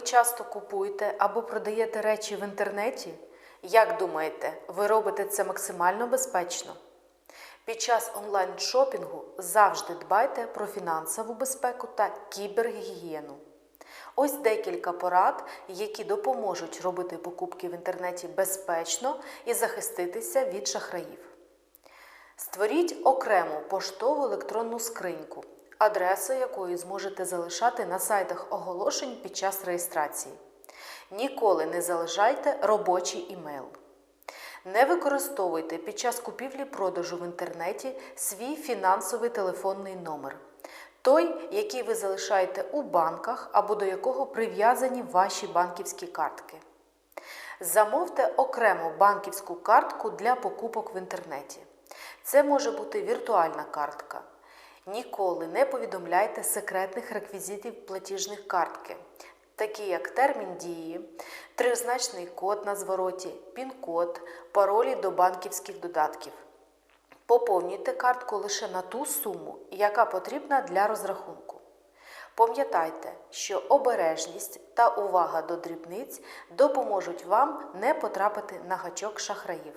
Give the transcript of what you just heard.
часто купуєте або продаєте речі в інтернеті? Як думаєте, ви робите це максимально безпечно? Під час онлайн-шопінгу завжди дбайте про фінансову безпеку та кібергігієну. Ось декілька порад, які допоможуть робити покупки в інтернеті безпечно і захиститися від шахраїв. Створіть окрему поштову електронну скриньку, адресу якої зможете залишати на сайтах оголошень під час реєстрації. Ніколи не залишайте робочий імейл. Не використовуйте під час купівлі-продажу в інтернеті свій фінансовий телефонний номер, той, який ви залишаєте у банках або до якого прив'язані ваші банківські картки. Замовте окрему банківську картку для покупок в інтернеті. Це може бути віртуальна картка. Ніколи не повідомляйте секретних реквізитів платіжних картки, такі як термін дії, тризначний код на звороті, пін-код, паролі до банківських додатків. Поповнюйте картку лише на ту суму, яка потрібна для розрахунку. Пам'ятайте, що обережність та увага до дрібниць допоможуть вам не потрапити на гачок шахраїв.